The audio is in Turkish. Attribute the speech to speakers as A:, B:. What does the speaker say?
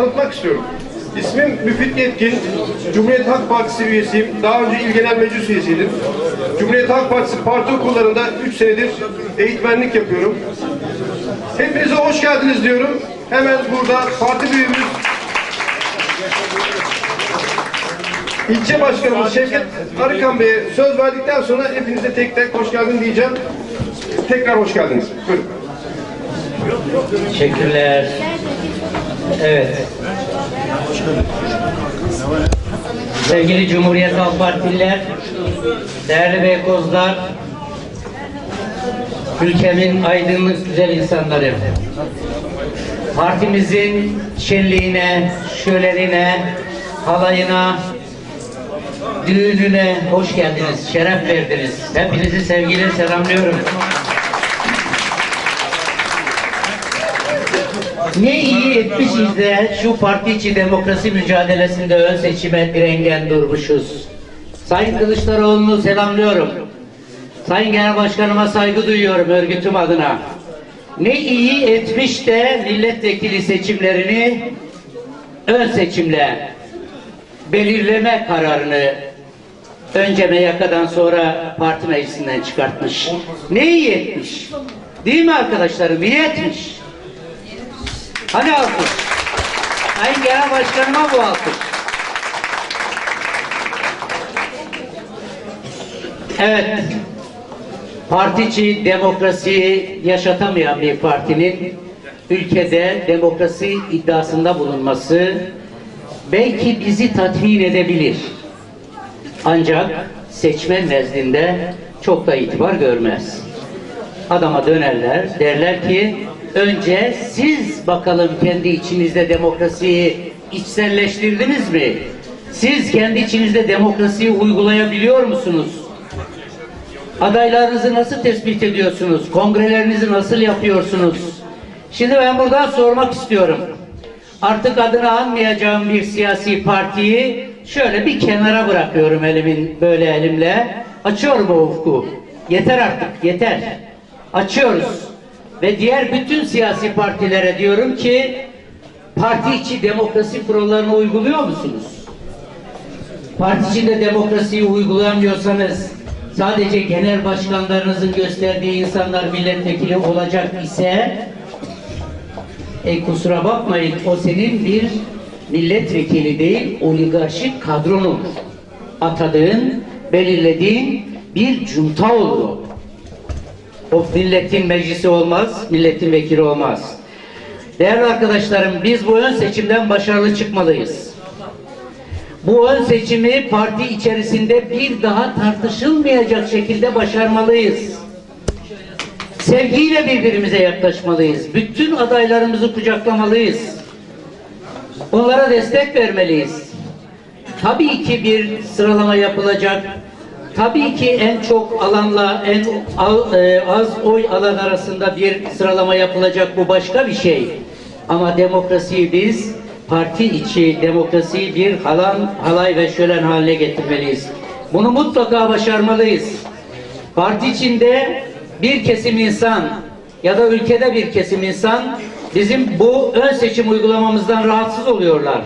A: tanıtmak istiyorum. İsmim Müfit Yetkin. Cumhuriyet Halk Partisi üyesiyim. Daha önce İl Genel Meclis üyesiydim. Cumhuriyet Halk Partisi parti okullarında 3 senedir eğitmenlik yapıyorum. Hepinize hoş geldiniz diyorum. Hemen burada parti büyüğümüz İlçe Başkanımız Şevket Arıkan Bey'e söz verdikten sonra hepinize tek tek hoş geldin diyeceğim. Tekrar hoş geldiniz. Buyurun.
B: Teşekkürler. Evet. Sevgili Cumhuriyet Halk Partililer, değerli beykozlar, ülkemin aydınlık güzel insanları, partimizin şenliğine, şölenine, halayına, düğününe hoş geldiniz, şeref verdiniz. Hepinizi sevgiyle selamlıyorum. Ne iyi etmişiz de şu parti içi demokrasi mücadelesinde ön seçime direngen durmuşuz. Sayın Kılıçdaroğlu'nu selamlıyorum. Sayın Genel Başkanıma saygı duyuyorum örgütüm adına. Ne iyi etmiş de milletvekili seçimlerini ön seçimle belirleme kararını önce MYK'dan sonra parti meclisinden çıkartmış. Ne iyi etmiş. Değil mi arkadaşlarım? İyi etmiş. Hani alkış? Sayın Genel Başkanıma bu alkış. Evet. Parti içi demokrasiyi yaşatamayan bir partinin ülkede demokrasi iddiasında bulunması belki bizi tatmin edebilir. Ancak seçmen nezdinde çok da itibar görmez. Adama dönerler, derler ki önce siz bakalım kendi içinizde demokrasiyi içselleştirdiniz mi? Siz kendi içinizde demokrasiyi uygulayabiliyor musunuz? Adaylarınızı nasıl tespit ediyorsunuz? Kongrelerinizi nasıl yapıyorsunuz? Şimdi ben buradan sormak istiyorum. Artık adını anmayacağım bir siyasi partiyi şöyle bir kenara bırakıyorum elimin böyle elimle. Açıyorum o ufku. Yeter artık, yeter. Açıyoruz. Ve diğer bütün siyasi partilere diyorum ki parti içi demokrasi kurallarını uyguluyor musunuz? Parti içinde demokrasiyi uygulayamıyorsanız sadece genel başkanlarınızın gösterdiği insanlar milletvekili olacak ise e kusura bakmayın o senin bir milletvekili değil oligarşik kadronun atadığın belirlediğin bir cunta olur o. Milletin meclisi olmaz, milletin vekili olmaz. Değerli arkadaşlarım biz bu ön seçimden başarılı çıkmalıyız. Bu ön seçimi parti içerisinde bir daha tartışılmayacak şekilde başarmalıyız. Sevgiyle birbirimize yaklaşmalıyız. Bütün adaylarımızı kucaklamalıyız. Onlara destek vermeliyiz. Tabii ki bir sıralama yapılacak. Tabii ki en çok alanla en e, az oy alan arasında bir sıralama yapılacak. Bu başka bir şey. Ama demokrasiyi biz parti içi demokrasiyi bir halan, halay ve şölen haline getirmeliyiz. Bunu mutlaka başarmalıyız. Parti içinde bir kesim insan ya da ülkede bir kesim insan bizim bu ön seçim uygulamamızdan rahatsız oluyorlar.